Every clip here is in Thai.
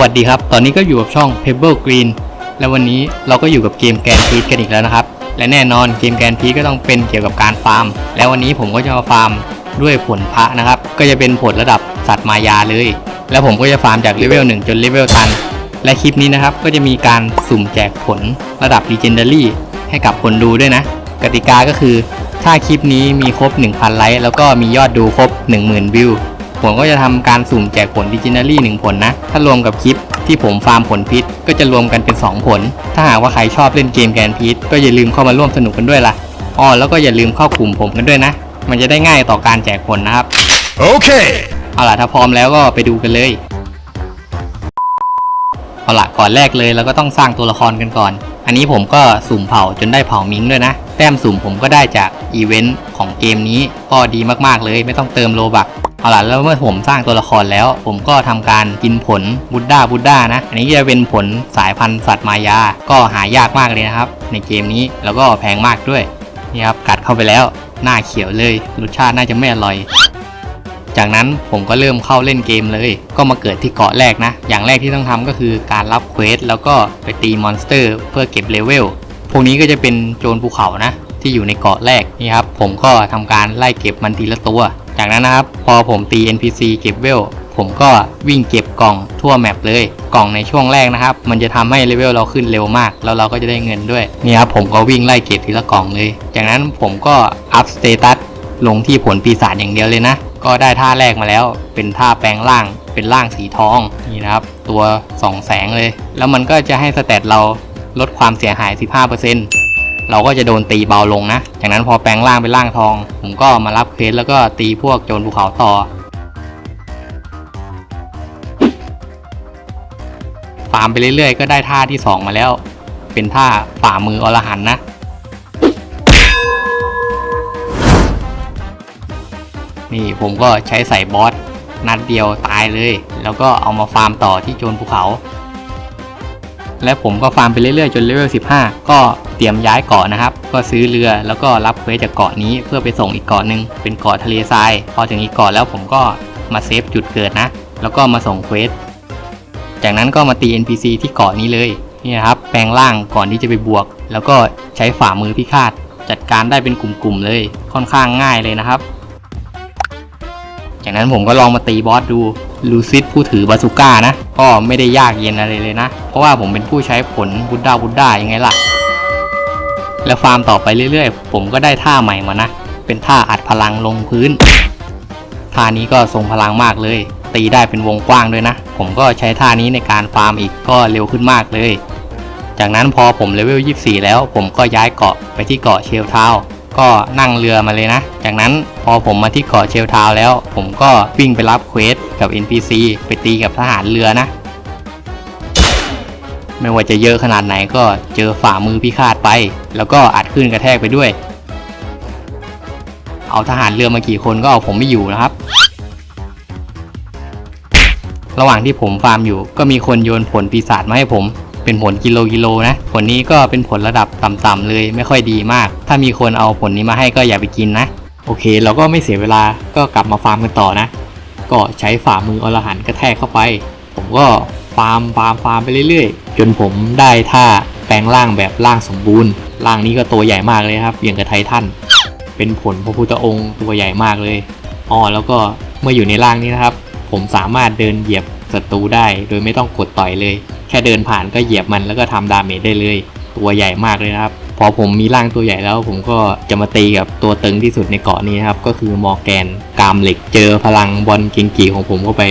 วัสดีครับ ตอนนี้ก็อยู่กับช่อง Pebble Green และวันนี้เราก็อยู่กับเกมแกนพีทกันอีกแล้วนะครับ และแน่นอนเกมแกนพีทก็ต้องเป็นเกี่ยวกับการฟาร์ม และวันนี้ผมก็จะมาฟาร์มด้วยผลพระนะครับ ก็จะเป็นผลระดับสัตว์มายาเลย แล้วผมก็จะฟาร์มจากเลเวล1จนเลเวลตัน และคลิปนี้นะครับก็จะมีการสุ่มแจกผลระดับ Legendary ให้กับคนดูด้วยนะ กติกาก็คือ ถ้าคลิปนี้มีครบ 1,000 ไลค์แล้วก็มียอดดูครบ 10,000 วิว ผมก็จะทำการสุ่มแจกผลดิจินารีหนึ่งผลนะ ถ้ารวมกับคลิปที่ผมฟาร์มผลพิษ ก็จะรวมกันเป็น 2 ผล ถ้าหากว่าใครชอบเล่นเกมแกนพิษ ก็อย่าลืมเข้ามาร่วมสนุกกันด้วยล่ะอ้อแล้วก็อย่าลืมเข้ากลุ่มผมกันด้วยนะ มันจะได้ง่ายต่อการแจกผลนะครับ Okay. เอาล่ะถ้าพร้อมแล้วก็ไปดูกันเลย เอาล่ะก่อนแรกเลยเราก็ต้องสร้างตัวละครกันก่อน อันนี้ผมก็สุ่มเผ่าจนได้เผ่ามิงด้วยนะ แต้มสุ่มผมก็ได้จากอีเวนต์ของเกมนี้ก็ดีมากๆเลย ไม่ต้องเติมโลบัก เอาล่ะแล้วเมื่อผมสร้างตัวละครแล้ว ผมก็ทำการกินผลบุดด้าบุดด้านะ อันนี้จะเป็นผลสายพันธุ์สัตว์มายา ก็หายากมากเลยนะครับ ในเกมนี้แล้วก็แพงมากด้วยนี่ครับกัดเข้าไปแล้วหน้าเขียวเลยรสชาติน่าจะไม่อร่อย จากนั้นผมก็เริ่มเข้าเล่นเกมเลย ก็มาเกิดที่เกาะแรกนะ อย่างแรกที่ต้องทำก็คือการรับเควสแล้วก็ไปตีมอนสเตอร์เพื่อเก็บเลเวลพวกนี้ก็จะเป็นโจรภูเขานะที่อยู่ในเกาะแรกนี่ครับผมก็ทำการไล่เก็บมันทีละตัว จากนั้นนะครับ พอผมตี NPC เก็บเวล ผมก็วิ่งเก็บกล่องทั่วแมปเลย กล่องในช่วงแรกนะครับ มันจะทำให้เลเวลเราขึ้นเร็วมาก แล้วเราก็จะได้เงินด้วยนี่ครับผมก็วิ่งไล่เก็บทีละกล่องเลย จากนั้นผมก็อัพสเตตัสลงที่ผลปีศาจอย่างเดียวเลยนะ ก็ได้ท่าแรกมาแล้ว เป็นท่าแปลงร่าง เป็นร่างสีทองนี่นะครับ ตัวสองแสงเลย แล้วมันก็จะให้สเตตเราลดความเสียหาย 15% เราก็จะโดนตีเบาลงนะ จากนั้นพอแปลงร่างเป็นร่างทอง ผมก็มารับเควสแล้วก็ตีพวกโจรภูเขาต่อ ฟาร์มไปเรื่อยๆ ก็ได้ท่าที่ 2 มาแล้ว เป็นท่าฝ่ามืออรหันนะนี่ผมก็ใช้ใส่บอสนัดเดียวตายเลย แล้วก็เอามาฟาร์มต่อที่โจรภูเขา และผมก็ฟาร์มไปเรื่อยๆจนเลเวล 15 ก็เตรียมย้ายเกาะนะครับ ก็ซื้อเรือแล้วก็รับเควสจากเกาะนี้เพื่อไปส่งอีกเกาะหนึ่งเป็นเกาะทะเลทราย พอถึงอีกเกาะแล้วผมก็มาเซฟจุดเกิดนะ แล้วก็มาส่งเควส จากนั้นก็มาตี NPC ที่เกาะนี้เลยนี่นะครับแปลงร่างก่อนที่จะไปบวก แล้วก็ใช้ฝ่ามือพิฆาต จัดการได้เป็นกลุ่มๆเลย ค่อนข้างง่ายเลยนะครับ จากนั้นผมก็ลองมาตีบอสดู ลูซิดผู้ถือบาซูก้านะก็ไม่ได้ยากเย็นอะไรเลยนะ เพราะว่าผมเป็นผู้ใช้ผลบุดดาบุดด้ายังไงล่ะ แล้วฟาร์มต่อไปเรื่อยๆ ผมก็ได้ท่าใหม่มานะ เป็นท่าอัดพลังลงพื้น ท่านี้ก็ทรงพลังมากเลย ตีได้เป็นวงกว้างด้วยนะ ผมก็ใช้ท่านี้ในการฟาร์มอีกก็เร็วขึ้นมากเลย จากนั้นพอผมเลเวล 24 แล้ว ผมก็ย้ายเกาะไปที่เกาะเชลทาว ก็นั่งเรือมาเลยนะ จากนั้นพอผมมาที่เกาะเชลทาวแล้ว ผมก็วิ่งไปรับเควสกับ NPC ไปตีกับทหารเรือนะ ไม่ว่าจะเยอะขนาดไหนก็เจอฝ่ามือพิฆาตไป แล้วก็อัดขึ้นกระแทกไปด้วย เอาทหารเรือมากี่คนก็เอาผมไม่อยู่นะครับ ระหว่างที่ผมฟาร์มอยู่ก็มีคนโยนผลปีศาจมาให้ผม เป็นผลกิโลกิโลนะ ผลนี้ก็เป็นผลระดับต่ำๆเลยไม่ค่อยดีมาก ถ้ามีคนเอาผลนี้มาให้ก็อย่าไปกินนะ โอเค เราก็ไม่เสียเวลาก็กลับมาฟาร์มกันต่อนะ ก็ใช้ฝ่ามืออรหันกระแทกเข้าไป ผมก็ฟาร์มฟาร์มฟาร์มไปเรื่อยๆ จนผมได้ท่าแปลงร่างแบบร่างสมบูรณ์ร่างนี้ก็ตัวใหญ่มากเลยครับอย่างกับไททันเป็นผลพระพุทธองค์ตัวใหญ่มากเลยอ๋อแล้วก็เมื่ออยู่ในร่างนี้นะครับ ผมสามารถเดินเหยียบ ศัตรูได้ โดยไม่ต้องกดต่อยเลย แค่เดินผ่านก็เหยียบมันแล้วก็ทำดาเมจได้เลย ตัวใหญ่มากเลยนะครับพอผมมีร่างตัวใหญ่แล้ว ผมก็จะมาตีกับตัวตึงที่สุดในเกาะนี้นะครับ ก็คือมอร์แกนกามเหล็กเจอพลังบอลกิงกีของผมเข้าไป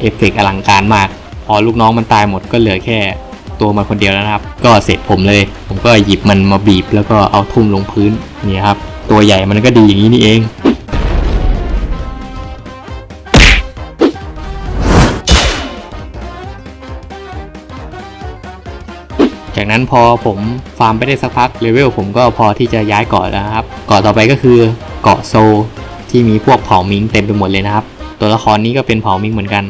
เอฟเฟกต์อลังการมาก พอลูกน้องมันตายหมดก็เหลือแค่ตัวมันคนเดียวแล้วนะครับ ก็เสร็จผมเลย ผมก็หยิบมันมาบีบแล้วก็เอาทุ่มลงพื้นนี่ครับ ตัวใหญ่มันก็ดีอย่างนี้นี่เอง นั้นพอผมฟาร์มไปได้สักพักเลเวลผมก็พอที่จะย้ายเกาะแล้วครับเกาะต่อไปก็คือเกาะโซที่มีพวกเผ่ามิงเต็มไปหมดเลยนะครับ ตัวละครนี้ก็เป็นเผ่ามิงเหมือนกัน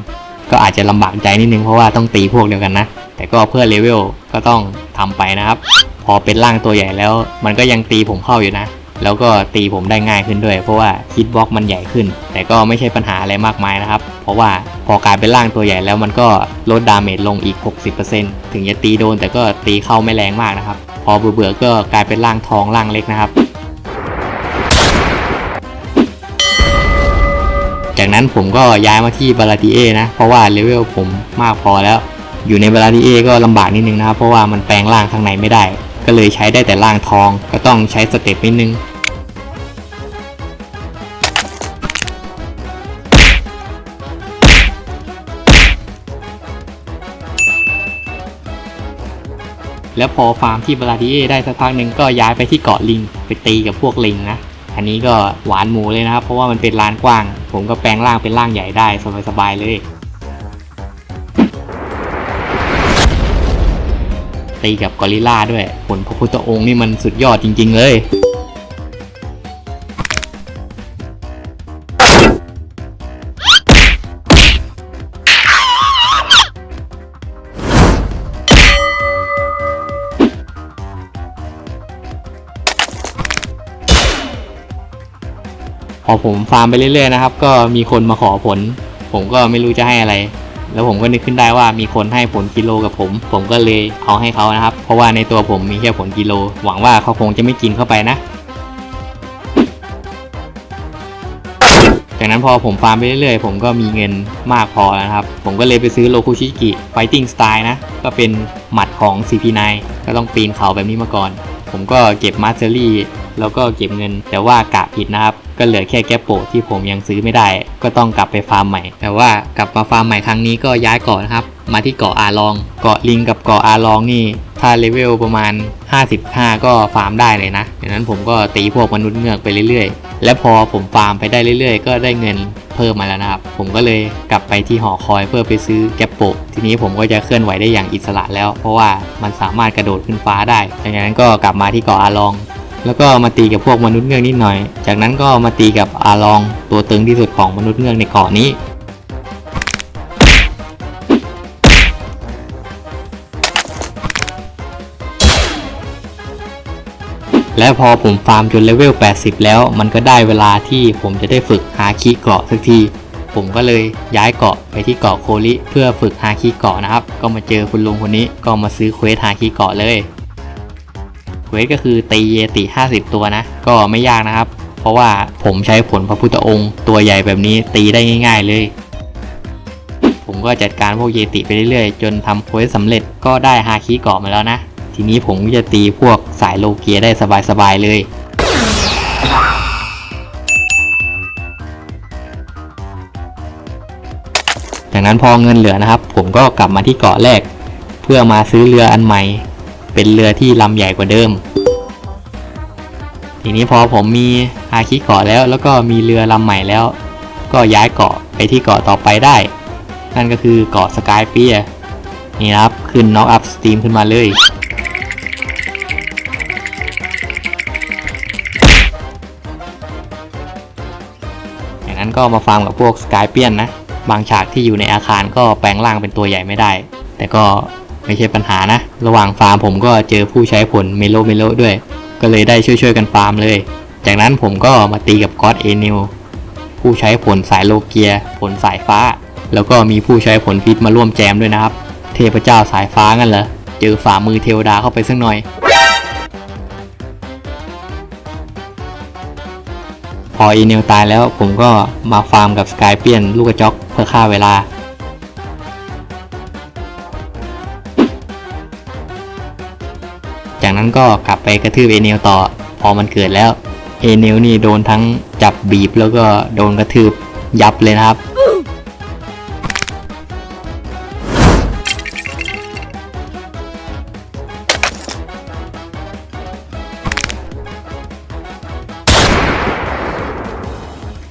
ก็อาจจะลำบากใจนิดนึงเพราะว่าต้องตีพวกเดียวกันนะ แต่ก็เพื่อเลเวลก็ต้องทำไปนะครับ พอเป็นร่างตัวใหญ่แล้ว มันก็ยังตีผมเข้าอยู่นะ แล้วก็ตีผมได้ง่ายขึ้นด้วย เพราะว่าฮิตบล็อกมันใหญ่ขึ้น แต่ก็ไม่ใช่ปัญหาอะไรมากมายนะครับ เพราะว่า พอกลายเป็นร่างตัวใหญ่แล้วมันก็ลดดาเมจลงอีก 60%ถึงจะตีโดนแต่ก็ตีเข้าไม่แรงมากนะครับ พอเบื่อๆก็กลายเป็นร่างทองร่างเล็กนะครับ จากนั้นผมก็ย้ายมาที่บาลาติเอนะ เพราะว่าเลเวลผมมากพอแล้ว อยู่ในบาลาติเอก็ลำบากนิดนึงนะครับ เพราะว่ามันแปลงร่างข้างในไม่ได้ ก็เลยใช้ได้แต่ร่างทอง ก็ต้องใช้สเต็ปนิดนึง แล้วพอฟาร์มที่บราดิเอได้สักพักหนึ่งก็ย้ายไปที่เกาะลิง ไปตีกับพวกลิงนะ อันนี้ก็หวานหมูเลยนะครับ เพราะว่ามันเป็นลานกว้าง ผมก็แปลงร่างเป็นร่างใหญ่ได้สบายๆเลย ตีกับกอริลลาด้วยผลพระพุทธองค์นี่มันสุดยอดจริง ๆ เลย ผมฟาร์มไปเรื่อยๆนะครับ ก็มีคนมาขอผล ผมก็ไม่รู้จะให้อะไร แล้วผมก็นึกขึ้นได้ว่ามีคนให้ผลกิโลกับผม ผมก็เลยเอาให้เขานะครับ เพราะว่าในตัวผมมีแค่ผลกิโล หวังว่าเขาคงจะไม่กินเข้าไปนะจากนั้นพอผมฟาร์มไปเรื่อยๆ ผมก็มีเงินมากพอแล้วนะครับ ผมก็เลยไปซื้อโลคุชิกิไฟติ้งสไตล์นะ ก็เป็นหมัดของ CP9 ก็ต้องปีนเขาแบบนี้มาก่อน ผมก็เก็บมาสเตอรี่ แล้วก็เก็บเงินแต่ว่ากะผิดนะครับ ก็เหลือแค่แกปโปะที่ผมยังซื้อไม่ได้ ก็ต้องกลับไปฟาร์มใหม่ แต่ว่ากลับมาฟาร์มใหม่ครั้งนี้ก็ย้ายเกาะนะครับ มาที่เกาะอาลอง เกาะลิงกับเกาะอาลองนี่ ถ้าเลเวลประมาณ 55 ก็ฟาร์มได้เลยนะดังนั้นผมก็ตีพวกมนุษย์เงือกไปเรื่อยๆ และพอผมฟาร์มไปได้เรื่อยๆ ก็ได้เงินเพิ่มมาแล้วนะครับ ผมก็เลยกลับไปที่หอคอยเพื่อไปซื้อแกปโปะทีนี้ผมก็จะเคลื่อนไหวได้อย่างอิสระแล้ว เพราะว่ามันสามารถกระโดดขึ้นฟ้าได้ดังนั้นก็กลับมาที่เกาะอาลอง แล้วก็มาตีกับพวกมนุษย์เงือกนิดหน่อย จากนั้นก็มาตีกับอาลองตัวตึงที่สุดของมนุษย์เงือกในเกาะนี้ และพอผมฟาร์มจนเลเวล 80 แล้ว มันก็ได้เวลาที่ผมจะได้ฝึกฮาคิเกาะสักทีผมก็เลยย้ายเกาะไปที่เกาะโคลิเพื่อฝึกฮาคิเกาะนะครับ ก็มาเจอคุณลุงคนนี้ก็มาซื้อเควสฮาคิเกาะเลย ควสก็คือตีเยติ 50 ตัวนะ ก็ไม่ยากนะครับ เพราะว่าผมใช้ผลพระพุทธองค์ ตัวใหญ่แบบนี้ตีได้ง่าย ๆ เลย ผมก็จัดการพวกเยติไปเรื่อยๆ จนทำเควสสำเร็จก็ได้ฮาคิเกาะมาแล้วนะ ทีนี้ผมก็จะตีพวกสายโลเกียได้สบายๆเลยจากนั้นพอเงินเหลือนะครับ ผมก็กลับมาที่เกาะแรก เพื่อมาซื้อเรืออันใหม่ เป็นเรือที่ลำใหญ่กว่าเดิม ทีนี้พอผมมีฮาคิเกาะแล้ว แล้วก็มีเรือลำใหม่แล้ว ก็ย้ายเกาะไปที่เกาะต่อไปได้ นั่นก็คือเกาะสกายเปียนี่ครับ ขึ้นน็อกอัพสตรีมขึ้นมาเลย อย่างนั้นก็มาฟาร์มกับพวกสกายเปียนนะ บางฉากที่อยู่ในอาคารก็แปลงร่างเป็นตัวใหญ่ไม่ได้ แต่ก็ ไม่ใช่ปัญหานะ ระหว่างฟาร์มผมก็เจอผู้ใช้ผลเมโลเมโลด้วย ก็เลยได้ช่วยๆกันฟาร์มเลย จากนั้นผมก็มาตีกับก็อดเอนิลผู้ใช้ผลสายโลเกีย ผลสายฟ้า แล้วก็มีผู้ใช้ผลพิษมาร่วมแจมด้วยนะครับ เทพเจ้าสายฟ้างั้นเหรอ เจอฝ่ามือเทวดาเข้าไปสักหน่อย พออีเนลตายแล้วผมก็มาฟาร์มกับสกายเปียนลูกกระจอกเพื่อฆ่าเวลา นั้นก็กลับไปกระทืบเอเนลต่อ พอมันเกิดแล้ว เอเนลนี่โดนทั้งจับบีบแล้วก็โดนกระทืบยับเลยนะครับ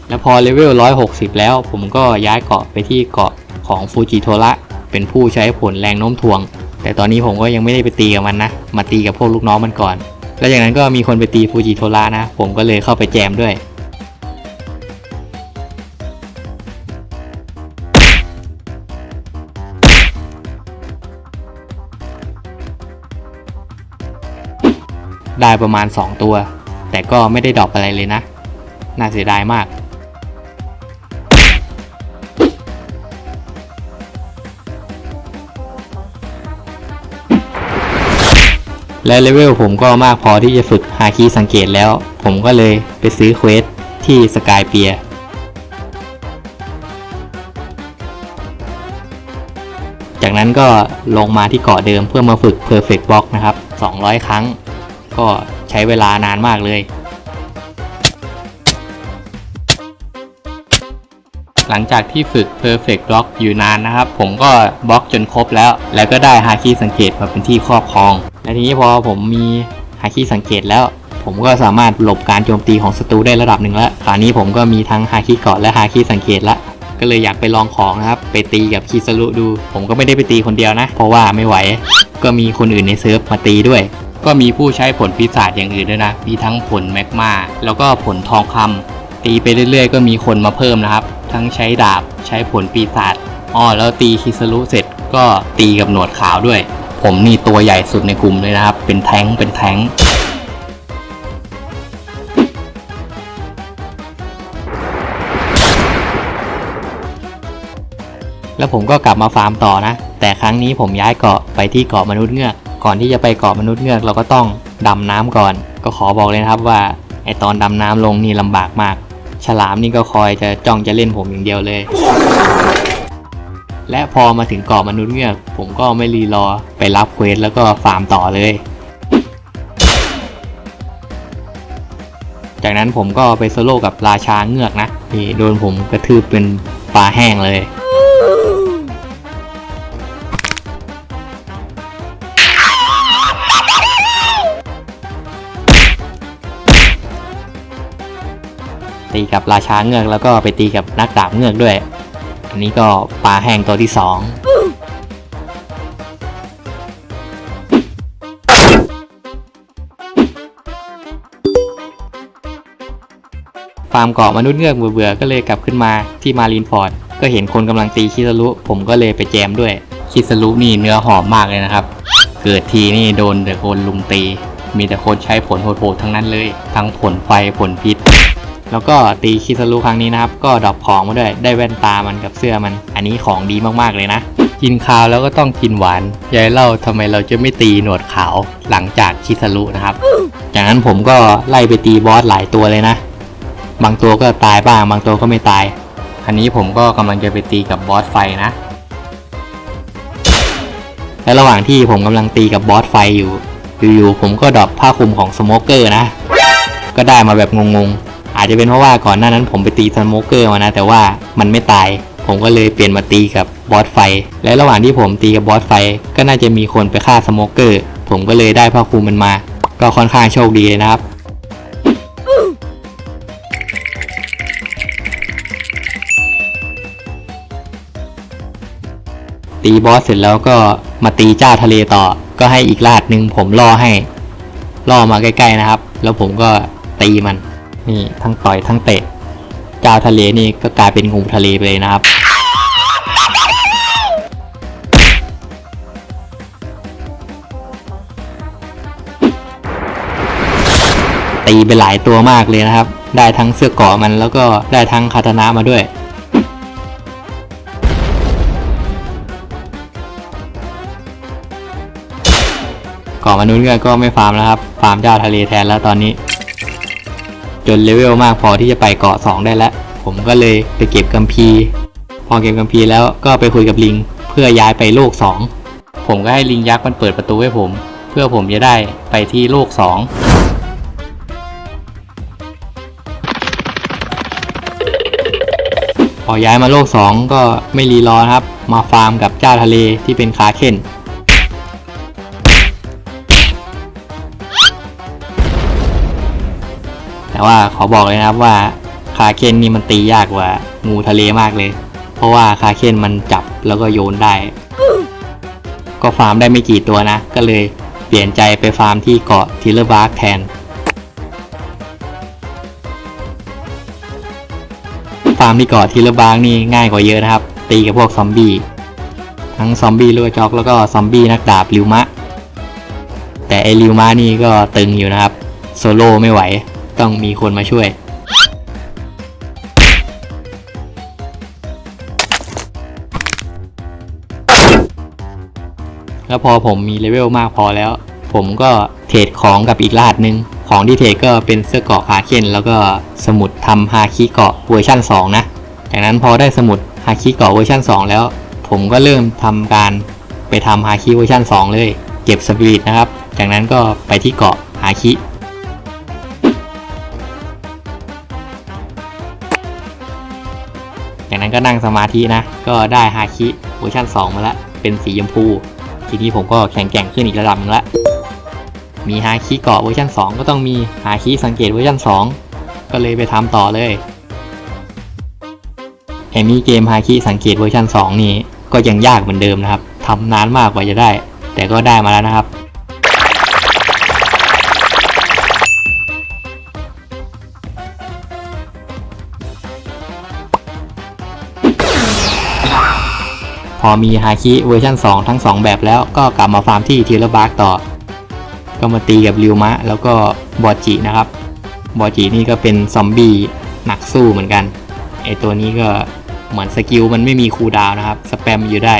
แล้วพอเลเวล 160 แล้วผมก็ย้ายเกาะไปที่เกาะของฟูจิโทระเป็นผู้ใช้ผลแรงโน้มถ่วง แต่ตอนนี้ผมก็ยังไม่ได้ไปตีกับมันนะ มาตีกับพวกลูกน้องมันก่อน แล้วจากนั้นก็มีคนไปตีฟูจิโทระนะ ผมก็เลยเข้าไปแจมด้วย ได้ประมาณ 2 ตัว แต่ก็ไม่ได้ดรอปอะไรเลยนะ น่าเสียดายมาก และเลเวลผมก็มากพอที่จะฝึกฮาคิสังเกตแล้ว ผมก็เลยไปซื้อเควสที่สกายเปียจากนั้นก็ลงมาที่เกาะเดิมเพื่อมาฝึก Perfect Block นะครับ 200 ครั้ง ก็ใช้เวลานานมากเลย หลังจากที่ฝึก Perfect Block อยู่นานนะครับ ผมก็บล็อกจนครบแล้ว แล้วก็ได้ฮาคิสังเกตมาเป็นที่ครอบครอง และทีนี้พอผมมีฮาคิสังเกตแล้ว ผมก็สามารถหลบการโจมตีของศัตรูได้ระดับหนึ่งแล้วคราวนี้ผมก็มีทั้งฮาคิเกาะและฮาคิสังเกตแล้วก็เลยอยากไปลองของนะครับ ไปตีกับคิสรุดู ผมก็ไม่ได้ไปตีคนเดียวนะ เพราะว่าไม่ไหว ก็มีคนอื่นในเซิร์ฟมาตีด้วย ก็มีผู้ใช้ผลปีศาจอย่างอื่นด้วยนะ มีทั้งผลแมกมาแล้วก็ผลทองคำตีไปเรื่อยๆ ก็มีคนมาเพิ่มนะครับ ทั้งใช้ดาบ ใช้ผลปีศาจอ๋อแล้วตีคิสรุเสร็จก็ตีกับหนวดขาวด้วย ผมนี่ตัวใหญ่สุดในกลุ่มเลยนะครับ เป็นแท้งเป็นแท้งแล้วผมก็กลับมาฟาร์มต่อนะ แต่ครั้งนี้ผมย้ายเกาะไปที่เกาะมนุษย์เงือก ก่อนที่จะไปเกาะมนุษย์เงือกเราก็ต้องดำน้ำก่อน ก็ขอบอกเลยนะครับว่าไอตอนดำน้ำลงนี่ลำบากมาก ฉลามนี่ก็คอยจะจ้องจะเล่นผมอย่างเดียวเลย และพอมาถึงเกาะมนุษย์เงือกผมก็ไม่รีรอไปรับเควสแล้วก็ฟาร์มต่อเลย จากนั้นผมก็ไปโซโล่กับราชาเงือกนะนี่โดนผมกระทืบเป็นปลาแห้งเลยตีกับราชาเงือกแล้วก็ไปตีกับนักดาบเงือกด้วย อันนี้ก็ปลาแห้งตัวที่สองฟาร์มเกาะมนุษย์เงือกเบื่อๆก็เลยกลับขึ้นมาที่มารีนฟอร์ด ก็เห็นคนกำลังตีคิสรุผมก็เลยไปแจมด้วย คิสรุนี่เนื้อหอมมากเลยนะครับ เกิดทีนี่โดนแต่คนลุมตี มีแต่คนใช้ผลโหดๆทั้งนั้นเลย ทั้งผลไฟผลพิษ แล้วก็ตีคิสรุครั้งนี้นะครับ ก็ดรอปของมาด้วย ได้แว่นตามันกับเสื้อมัน อันนี้ของดีมากๆเลยนะ กินข้าวแล้วก็ต้องกินหวาน ยายเล่าทำไมเราจะไม่ตีหนวดขาวหลังจากคิสรุนะครับ จากนั้นผมก็ไล่ไปตีบอสหลายตัวเลยนะ บางตัวก็ตายบ้าง บางตัวก็ไม่ตาย อันนี้ผมก็กำลังจะไปตีกับบอสไฟนะ และระหว่างที่ผมกำลังตีกับบอสไฟอยู่ อยู่ๆผมก็ดรอปผ้าคลุมของสโมเกอร์นะ ก็ได้มาแบบงงๆ อาจจะเป็นเพราะว่าก่อนหน้านั้นผมไปตีสโมเกอร์มานะ แต่ว่ามันไม่ตาย ผมก็เลยเปลี่ยนมาตีกับบอสไฟ และระหว่างที่ผมตีกับบอสไฟ ก็น่าจะมีคนไปฆ่าสโมเกอร์ ผมก็เลยได้ผ้าคลุมมันมา ก็ค่อนข้างโชคดีเลยนะครับตีบอสเสร็จแล้วก็มาตีเจ้าทะเลต่อ ก็ให้อีกลาดหนึ่งผมล่อให้ ล่อมาใกล้ๆนะครับ แล้วผมก็ตีมัน นี่ทั้งต่อยทั้งเตะเจ้าทะเลนี่ก็กลายเป็นงูทะเลไปเลยนะครับ ตีไปหลายตัวมากเลยนะครับ ได้ทั้งเสื้อเกาะมันแล้วก็ได้ทั้งคาตานะมาด้วยเกาะมนุษย์เงือกก็ไม่ฟาร์มแล้วครับ ฟาร์มเจ้าทะเลแทนแล้วตอนนี้ จนเลเวลมากพอที่จะไปเกาะ 2 ได้แล้ว ผมก็เลยไปเก็บกัมพี พอเก็บกัมพีแล้วก็ไปคุยกับลิง เพื่อย้ายไปโลก 2 ผมก็ให้ลิงยักษ์มันเปิดประตูให้ผม เพื่อผมจะได้ไปที่โลก 2พอย้ายมาโลก 2 ก็ไม่รีรอนะครับ มาฟาร์มกับเจ้าทะเลที่เป็นคาเคน แต่ว่าขอบอกเลยนะครับว่าคาเคนนี่มันตียากกว่างูทะเลมากเลย เพราะว่าคาเคนมันจับแล้วก็โยนได้ ก็ฟาร์มได้ไม่กี่ตัวนะ ก็เลยเปลี่ยนใจไปฟาร์มที่เกาะทิลเลอร์บาร์กแทน ฟาร์มที่เกาะทิลเลอร์บาร์กนี่ง่ายกว่าเยอะนะครับ ตีกับพวกซอมบี้ ทั้งซอมบี้ลูกจอกแล้วก็ซอมบี้นักดาบริวมะ แต่ไอริวมะนี่ก็ตึงอยู่นะครับ โซโล่ไม่ไหว ต้องมีคนมาช่วย แล้วพอผมมีเลเวลมากพอแล้ว ผมก็เทรดของกับอีกรหัสหนึ่งของที่เทรดก็เป็นเสื้อเกาะฮาเคนแล้วก็สมุดทำฮาคิเกาะเวอร์ชัน2 นะจากนั้นพอได้สมุดฮาคิเกาะเวอร์ชัน2 แล้ว ผมก็เริ่มทำการไปทำฮาคิเวอร์ชัน2 เลย เก็บสปิริตนะครับ จากนั้นก็ไปที่เกาะฮาคิ็นั่งสมาธินะ ก็ได้ฮาคิเวอร์ชัน2 มาแล้ว เป็นสีชมพู ทีนี้ผมก็แข็งแกร่งขึ้นอีกระดับนึงละมีฮาคิเกาะเวอร์ชัน2 ก็ต้องมีฮาคิสังเกตเวอร์ชัน2 ก็เลยไปทำต่อเลยแอมี่เกมฮาคิสังเกตเวอร์ชัน2 นี่ก็ยังยากเหมือนเดิมนะครับทำนานมากกว่าจะได้ แต่ก็ได้มาแล้วนะครับ อมีฮาคิเวอร์ชัน2 ทั้ง 2 แบบแล้วก็กลับมาฟาร์มที่ทีละบาร์กต่อ ก็มาตีกับริวมะ แล้วก็บอจินะครับ บอจินี่ก็เป็นซอมบี้หนักสู้เหมือนกันไอตัวนี้ก็เหมือนสกิลมันไม่มีคูลดาวน์นะครับ สแปมอยู่ได้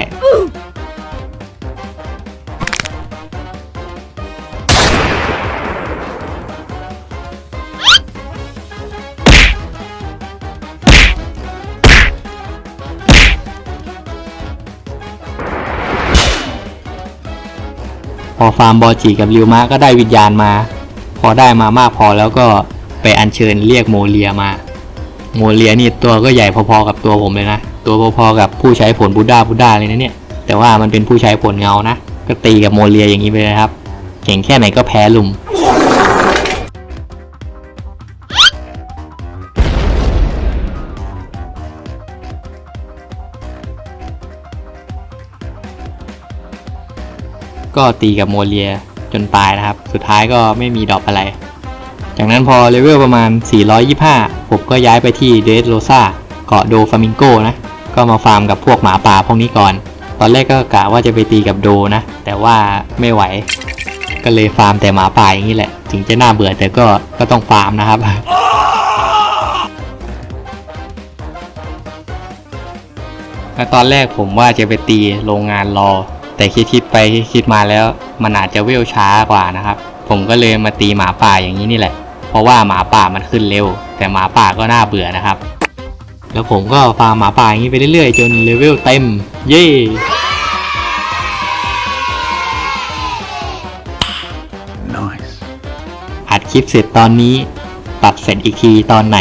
อฟาร์มบอจิกับริวมะก็ได้วิญญาณมา พอได้มามากพอแล้วก็ไปอัญเชิญเรียกโมเลียมา โมเลียนี่ตัวก็ใหญ่พอๆกับตัวผมเลยนะ ตัวพอๆกับผู้ใช้ผลบูดาบูดาเลยนะเนี่ย แต่ว่ามันเป็นผู้ใช้ผลเงานะ ก็ตีกับโมเลียอย่างนี้ไปเลยครับ เก่งแค่ไหนก็แพ้ลุม ก็ตีกับโมเลียจนตายนะครับ สุดท้ายก็ไม่มีดอกอะไร จากนั้นพอเลเวลประมาณ 425 ผมก็ย้ายไปที่เดสโรซาเกาะโดฟามิงโกนะ ก็มาฟาร์มกับพวกหมาป่าพวกนี้ก่อน ตอนแรกก็กะว่าจะไปตีกับโดนะ แต่ว่าไม่ไหว ก็เลยฟาร์มแต่หมาป่าอย่างนี้แหละ ถึงจะน่าเบื่อแต่ก็ก็ต้องฟาร์มนะครับแล้วตอนแรกผมว่าจะไปตีโรงงานรอ แต่คิดคิดๆไปคิดๆมาแล้วมันอาจจะเวลช้ากว่านะครับ ผมก็เลยมาตีหมาป่าอย่างนี้นี่แหละ เพราะว่าหมาป่ามันขึ้นเร็ว แต่หมาป่าก็น่าเบื่อนะครับ แล้วผมก็ฟาร์มหมาป่าอย่างนี้ไปเรื่อยๆ จนเลเวลเต็ม เย้ Nice. อัดคลิปเสร็จตอนนี้ตัดเสร็จอีกทีตอนไหน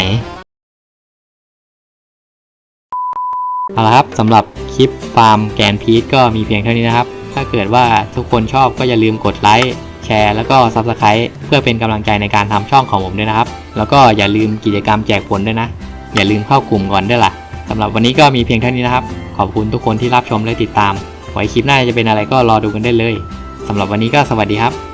เอาละครับสำหรับ คลิปฟาร์มแกนพีทก็มีเพียงเท่านี้นะครับ ถ้าเกิดว่าทุกคนชอบก็อย่าลืมกดไลค์แชร์แล้วก็ Subscribe เพื่อเป็นกำลังใจในการทำช่องของผมด้วยนะครับ แล้วก็อย่าลืมกิจกรรมแจกผลด้วยนะ อย่าลืมเข้ากลุ่มก่อนด้วยล่ะสำหรับวันนี้ก็มีเพียงเท่านี้นะครับ ขอบคุณทุกคนที่รับชมและติดตาม ไว้คลิปหน้าจะเป็นอะไรก็รอดูกันได้เลยสำหรับวันนี้ก็สวัสดีครับ